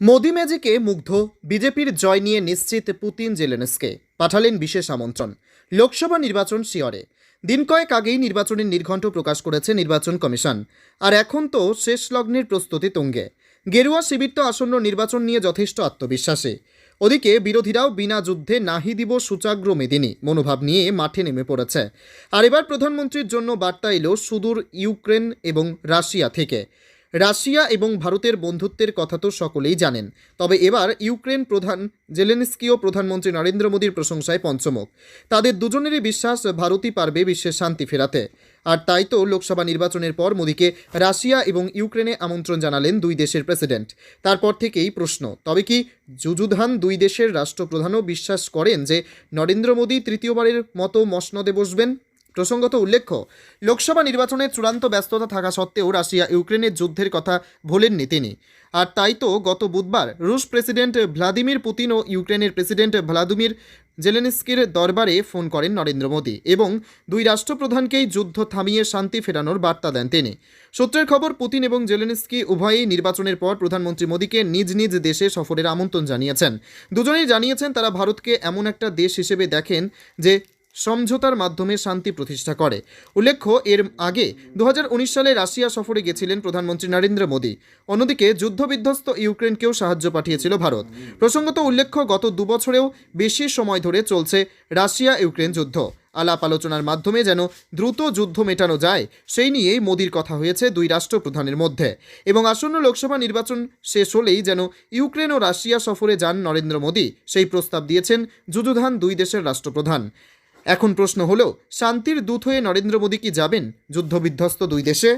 মোদি ম্যাজিকে মুগ্ধ, বিজেপির জয় নিয়ে নিশ্চিত পুতিন জেলেনস্কে, পাঠালেন বিশেষ আমন্ত্রণ, লোকসভা নির্বাচন শিয়রে। দিন কয়েক আগেই নির্বাচনের নির্ঘণ্ট প্রকাশ করেছে নির্বাচন কমিশন, আর এখন তো শেষ লগ্নের প্রস্তুতি তুঙ্গে। গেরুয়া শিবির তো আসন্ন নির্বাচন নিয়ে যথেষ্ট আত্মবিশ্বাসী। ওদিকে বিরোধীরাও বিনা যুদ্ধে নাহি দিব সূচাগ্র মেদিনী, মনোভাব নিয়ে মাঠে নেমে পড়েছে। আর এবার প্রধানমন্ত্রীর জন্য বার্তা এলো সুদূর ইউক্রেন এবং রাশিয়া থেকে। রাশিয়া এবং ভারতের বন্ধুত্বের কথা তো সকলেই জানেন। তবে এবার ইউক্রেন প্রধান জেলেনস্কিও প্রধানমন্ত্রী নরেন্দ্র মোদীর প্রশংসায় পঞ্চমুখ। তাদের দুজনেরই বিশ্বাস, ভারতই পারবে বিশ্বের শান্তি ফেরাতে। আর তাই তো লোকসভা নির্বাচনের পর মোদীকে রাশিয়া এবং ইউক্রেনে আমন্ত্রণ জানালেন দুই দেশের প্রেসিডেন্ট। তারপর থেকেই প্রশ্ন, তবে কি যুযুধান দুই দেশের রাষ্ট্রপ্রধানও বিশ্বাস করেন যে নরেন্দ্র মোদী তৃতীয়বারের মতো মসনদে বসবেন? প্রসঙ্গত উল্লেখ্য, লোকসভা নির্বাচনের চূড়ান্ত ব্যস্ততা থাকা সত্ত্বেও রাশিয়া ইউক্রেনের যুদ্ধের কথা ভোলেননি তিনি। আর তাই তো গত বুধবার রুশ প্রেসিডেন্ট ভ্লাদিমির পুতিন ও ইউক্রেনের প্রেসিডেন্ট ভ্লাদিমির জেলেনস্কির দরবারে ফোন করেন নরেন্দ্র মোদী এবং দুই রাষ্ট্রপ্রধানকেই যুদ্ধ থামিয়ে শান্তি ফেরানোর বার্তা দেন তিনি। সূত্রের খবর, পুতিন এবং জেলেনস্কি উভয়ই নির্বাচনের পর প্রধানমন্ত্রী মোদীকে নিজ নিজ দেশে সফরের আমন্ত্রণ জানিয়েছেন। দুজনেই জানিয়েছেন, তারা ভারতকে এমন একটা দেশ হিসেবে দেখেন যে সমঝোতার মাধ্যমে শান্তি প্রতিষ্ঠা করে। উল্লেখ্য, এর আগে দু হাজার উনিশ সালে রাশিয়া সফরে গেছিলেন প্রধানমন্ত্রী নরেন্দ্র মোদী। অন্যদিকে, যুদ্ধবিধ্বস্ত ইউক্রেনকেও সাহায্য পাঠিয়েছিল ভারত। প্রসঙ্গত উল্লেখ্য, গত দুবছরেও বেশি সময় ধরে চলছে রাশিয়া ইউক্রেন যুদ্ধ। আলাপ আলোচনার মাধ্যমে যেন দ্রুত যুদ্ধ মেটানো যায়, সেই নিয়েই মোদির কথা হয়েছে দুই রাষ্ট্রপ্রধানের মধ্যে। এবং আসন্ন লোকসভা নির্বাচন শেষ হলেই যেন ইউক্রেন ও রাশিয়া সফরে যান নরেন্দ্র মোদী, সেই প্রস্তাব দিয়েছেন যুযুধান দুই দেশের রাষ্ট্রপ্রধান। এখন প্রশ্ন হলো শান্তির দূত হয়ে নরেন্দ্র মোদী কি যাবেন? যুদ্ধবিধ্বস্ত দুই দেশে?